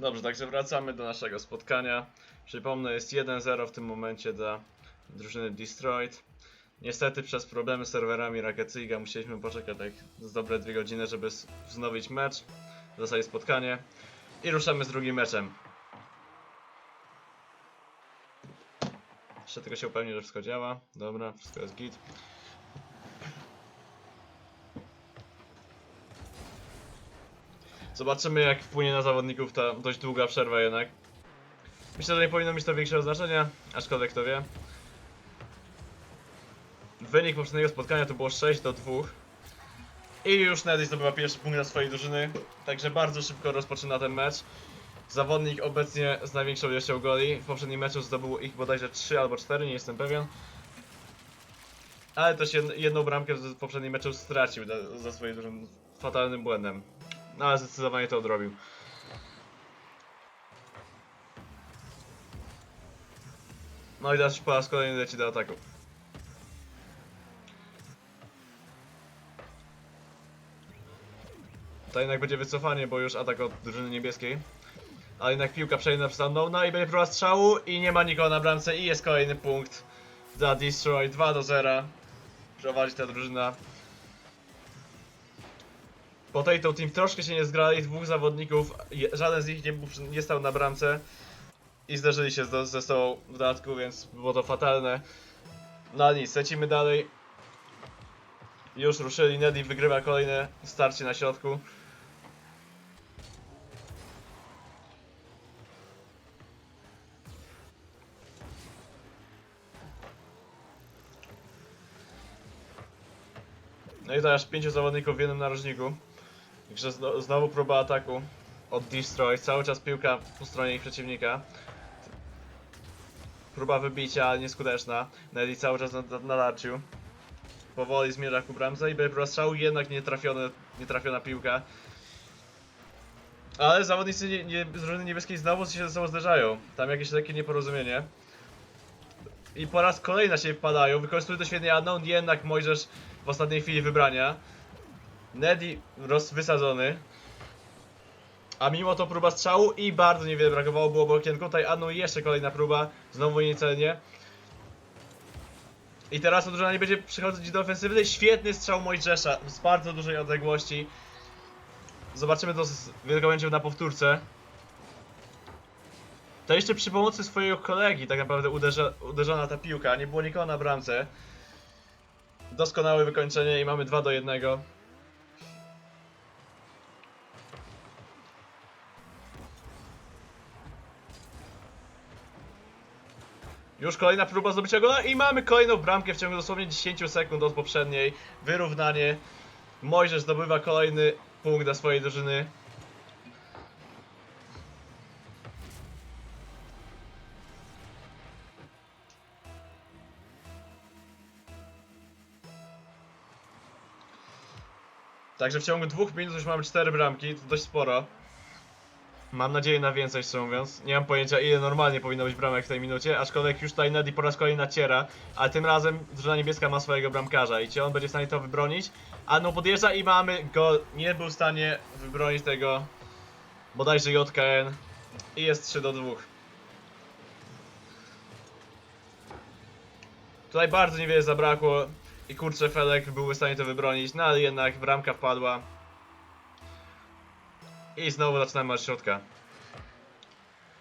Dobrze, także wracamy do naszego spotkania. Przypomnę, jest 1-0 w tym momencie dla drużyny Destroyed. Niestety przez problemy z serwerami Rocket League'a musieliśmy poczekać tak z dobre dwie godziny, żeby wznowić mecz, w zasadzie spotkanie. I ruszamy z drugim meczem. Jeszcze tylko się upewnię, że wszystko działa. Dobra, wszystko jest git. Zobaczymy jak wpłynie na zawodników ta dość długa przerwa jednak. Myślę, że nie powinno mieć to większego znaczenia, aczkolwiek kto wie. Wynik poprzedniego spotkania to było 6 do 2. I już Neddy zdobywa pierwszy punkt dla swojej drużyny, także bardzo szybko rozpoczyna ten mecz. Zawodnik obecnie z największą ilością goli. W poprzednim meczu zdobył ich bodajże 3 albo 4, nie jestem pewien. Ale też jed- jedną bramkę w poprzednim meczu stracił za, swoją drużyną fatalnym błędem. No ale zdecydowanie to odrobił. No i teraz po raz kolejny leci do ataku. To jednak będzie wycofanie, bo już atak od drużyny niebieskiej. Ale jednak piłka przejdzie przez Unknowna i będzie próba strzału i nie ma nikogo na bramce i jest kolejny punkt dla Destroy 2 do 0. Prowadzi ta drużyna. Po tej to team troszkę się nie zgrali, dwóch zawodników, żaden z nich nie, był, nie stał na bramce i zderzyli się ze sobą w dodatku, więc było to fatalne. No nic, lecimy dalej. Już ruszyli, Neddy wygrywa kolejne starcie na środku. No i teraz pięciu zawodników w jednym narożniku. Także zno, znowu próba ataku od Destroy. Cały czas piłka po stronie ich przeciwnika. Próba wybicia, nieskuteczna. Nelly cały czas na, na. Powoli zmierza ku bramce i będzie próba strzału, jednak nie, trafione, nie trafiona piłka. Ale zawodnicy nie, nie, z drużyny niebieskiej znowu się ze sobą zderzają. Tam jakieś lekkie nieporozumienie. I po raz kolejny na siebie wpadają. Wykorzystuje to świetnie Unknown, jednak Mojżesz w ostatniej chwili wybrania. Neddy roz wysadzony. A mimo to próba strzału i bardzo niewiele brakowało, było okienko. Tutaj Anu jeszcze kolejna próba, znowu niecelnie. I teraz drużyna nie będzie przychodzić do ofensywy. Świetny strzał Mojżesza z bardzo dużej odległości. Zobaczymy to z wielką chęcią na powtórce. To jeszcze przy pomocy swojego kolegi tak naprawdę uderza, uderzona ta piłka. Nie było nikogo na bramce. Doskonałe wykończenie i mamy 2 do 1. Już kolejna próba zdobycia gola i mamy kolejną bramkę w ciągu dosłownie 10 sekund od poprzedniej. Wyrównanie. Mojżesz zdobywa kolejny punkt dla swojej drużyny. Także w ciągu dwóch minut już mamy cztery bramki, to dość sporo. Mam nadzieję na więcej, szczerze mówiąc. Nie mam pojęcia ile normalnie powinno być bramek w tej minucie, aczkolwiek już tutaj Neddy po raz kolejny naciera, ale tym razem drużyna niebieska ma swojego bramkarza i czy on będzie w stanie to wybronić? Ano podjeżdża i mamy go, nie był w stanie wybronić tego bodajże JKN i jest 3 do 2. Tutaj bardzo niewiele zabrakło i kurczę Felek był w stanie to wybronić, no ale jednak bramka wpadła. I znowu zaczynamy od środka.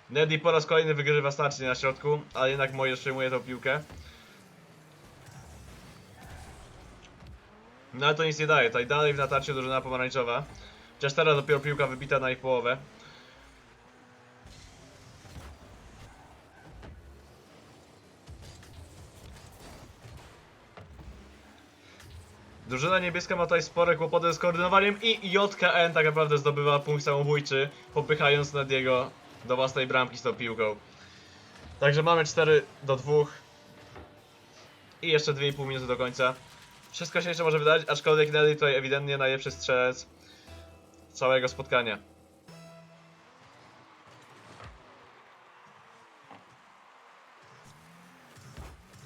Neddy po raz kolejny wygrywa starcie na środku, ale jednak moje przejmuje tą piłkę. No ale to nic nie daje, tutaj dalej w natarciu drużyna pomarańczowa. Chociaż teraz dopiero piłka wybita na ich połowę. Drużyna niebieska ma tutaj spore kłopoty z koordynowaniem i JKN tak naprawdę zdobywa punkt samobójczy, popychając Nediego do własnej bramki z tą piłką. Także mamy 4 do 2. I jeszcze 2,5 minuty do końca. Wszystko się jeszcze może wydać, aczkolwiek Neddy tutaj ewidentnie najlepszy strzelec całego spotkania.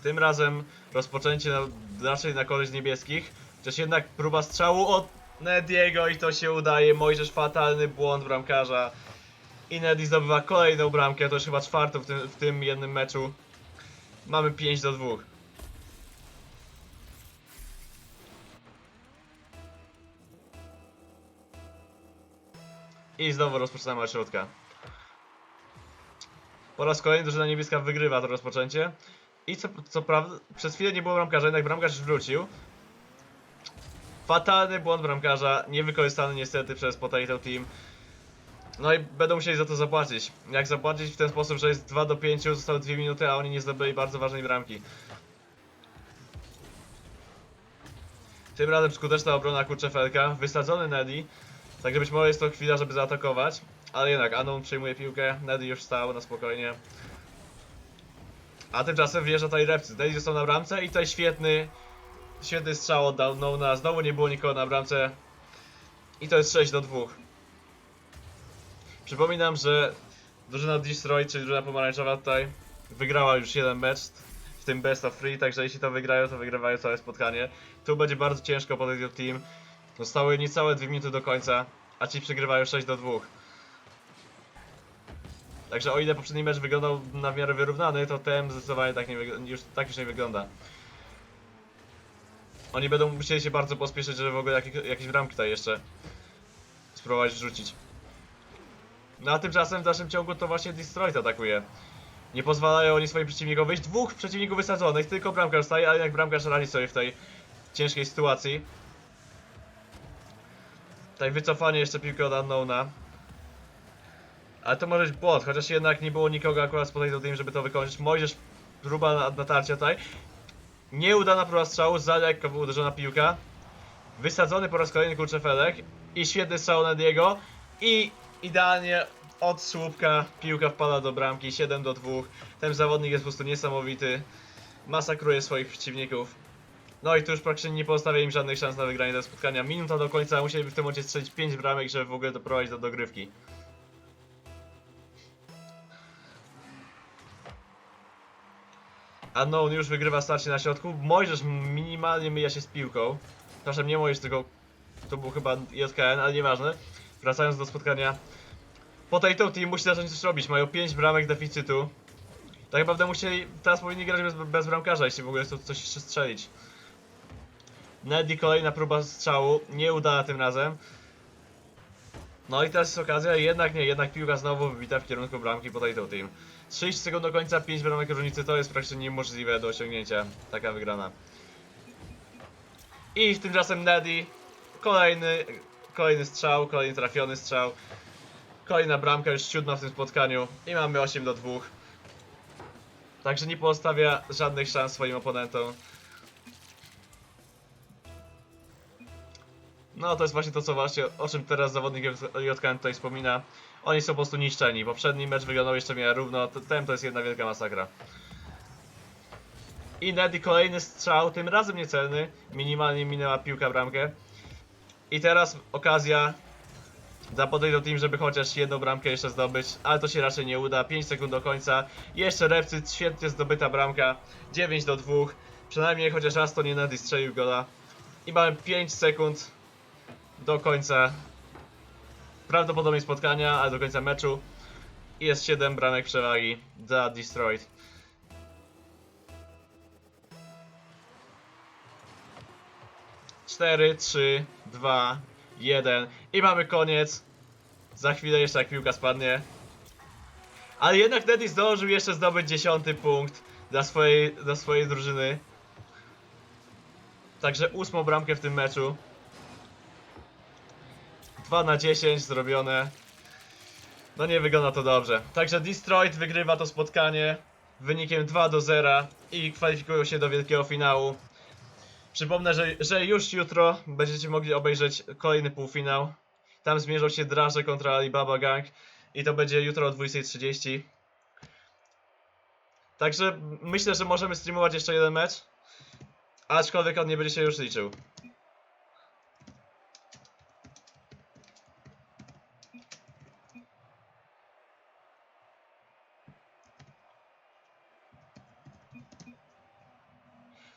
Tym razem rozpoczęcie na, raczej na korzyść niebieskich. Chociaż jednak próba strzału od Nediego i to się udaje. Mojżesz fatalny błąd bramkarza. I Neddy zdobywa kolejną bramkę, to już chyba czwartą w tym, w tym jednym meczu. Mamy 5 do 2. I znowu rozpoczynamy od środka. Po raz kolejny drużyna niebieska wygrywa to rozpoczęcie. I co, co prawda, przez chwilę nie było bramkarza, jednak bramkarz wrócił. Fatalny błąd bramkarza, niewykorzystany niestety przez Potato Team. No i będą musieli za to zapłacić. Jak zapłacić w ten sposób, że jest 2 do 5, zostały 2 minuty, a oni nie zdobyli bardzo ważnej bramki. Tym razem skuteczna obrona Kurczefelka, wysadzony Neddy. Także być może jest to chwila, żeby zaatakować. Ale jednak, Anon przyjmuje piłkę, Neddy już stał na spokojnie. A tymczasem wjeżdża tutaj Repcy. Neddy został na bramce i tutaj świetny, świetny strzał oddał Nona. Znowu nie było nikogo na bramce. I to jest 6 do 2. Przypominam, że drużyna Destroy, czyli drużyna pomarańczowa tutaj wygrała już jeden mecz, w tym best of three, także jeśli to wygrają, to wygrywają całe spotkanie. Tu będzie bardzo ciężko po tej team. Zostały niecałe 2 minuty do końca, a ci przegrywają 6 do 2. Także o ile poprzedni mecz wyglądał na miarę wyrównany, to ten zdecydowanie tak, nie już, tak już nie wygląda. Oni będą musieli się bardzo pospieszyć, żeby w ogóle jakieś, jakieś bramki tutaj jeszcze spróbować wrzucić. No a tymczasem w dalszym ciągu to właśnie Destroy atakuje. Nie pozwalają oni swoim przeciwnikom wyjść. Dwóch przeciwników wysadzonych, tylko bramkarz staje, ale jednak bramkarz radzi sobie w tej ciężkiej sytuacji. Tutaj wycofanie jeszcze piłki od Unknowna. Ale to może być błąd, chociaż jednak nie było nikogo akurat Potato Team, żeby to wykończyć. Mojżesz próba na- natarcia tutaj. Nieudana próba strzału, za lekko uderzona piłka. Wysadzony po raz kolejny kurczefelek. I świetny strzał na Diego. I idealnie od słupka piłka wpada do bramki 7 do 2. Ten zawodnik jest po prostu niesamowity. Masakruje swoich przeciwników. No i tu już praktycznie nie pozostawia im żadnych szans na wygranie tego spotkania. Minuta do końca, musieliby w tym momencie strzelić 5 bramek, żeby w ogóle doprowadzić do dogrywki. Unknown już wygrywa starcie na środku. Mojżesz minimalnie myja się z piłką. Przepraszam, nie Mojżesz, tylko to był chyba JKN, ale nieważne. Wracając do spotkania. Potato Team musi zacząć coś robić. Mają 5 bramek deficytu. Tak naprawdę musieli, teraz powinni grać bez, bez bramkarza, jeśli w ogóle chcą coś jeszcze strzelić. Neddy kolejna próba strzału, nieudana tym razem. No i teraz jest okazja, jednak nie, jednak piłka znowu wybita w kierunku bramki Potato Team. 30 sekund do końca, 5 bramek różnicy to jest praktycznie niemożliwe do osiągnięcia. Taka wygrana. I tymczasem Neddy, kolejny, kolejny strzał, kolejny trafiony strzał. Kolejna bramka, już siódma w tym spotkaniu i mamy 8 do 2. Także nie pozostawia żadnych szans swoim oponentom. No to jest właśnie to, co właśnie, o czym teraz zawodnik JKN tutaj wspomina. Oni są po prostu niszczeni. Poprzedni mecz wyglądał jeszcze w miarę równo, ten to jest jedna wielka masakra. I Neddy kolejny strzał, tym razem niecelny. Minimalnie minęła piłka bramkę. I teraz okazja dla Potato Team, żeby chociaż jedną bramkę jeszcze zdobyć, ale to się raczej nie uda. 5 sekund do końca. Jeszcze Repcy, świetnie zdobyta bramka. 9 do 2. Przynajmniej chociaż raz to nie Neddy strzelił gola. I mamy 5 sekund do końca prawdopodobnie spotkania, ale do końca meczu. Jest 7 bramek przewagi dla Destroyed. Cztery, trzy, dwa, jeden i mamy koniec. Za chwilę jeszcze jak piłka spadnie. Ale jednak Neddy zdążył jeszcze zdobyć dziesiąty punkt dla swojej, dla swojej drużyny. Także ósmą bramkę w tym meczu. 2 na 10 zrobione. No nie wygląda to dobrze. Także Destroyed wygrywa to spotkanie wynikiem 2 do 0 i kwalifikują się do wielkiego finału. Przypomnę, że, że już jutro będziecie mogli obejrzeć kolejny półfinał. Tam zmierzą się Draże kontra Alibaba Gang i to będzie jutro o 20.30. Także myślę, że możemy streamować jeszcze jeden mecz. Aczkolwiek on nie będzie się już liczył.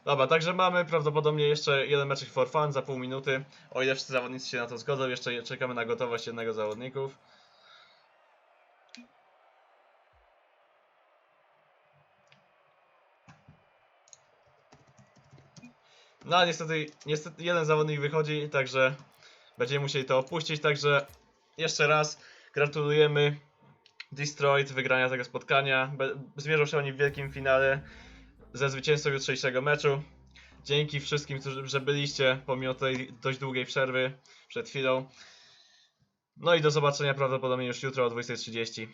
Dobra, także mamy prawdopodobnie jeszcze jeden mecz for fun za pół minuty. O ile wszyscy zawodnicy się na to zgodzą, jeszcze czekamy na gotowość jednego zawodników. No niestety, niestety jeden zawodnik wychodzi, także będziemy musieli to opuścić, także jeszcze raz gratulujemy Destroyed wygrania tego spotkania. Zmierzą się oni w wielkim finale ze zwycięzcą jutrzejszego meczu. Dzięki wszystkim, którzy że byliście pomimo tej dość długiej przerwy przed chwilą. No i do zobaczenia prawdopodobnie już jutro o 20.30.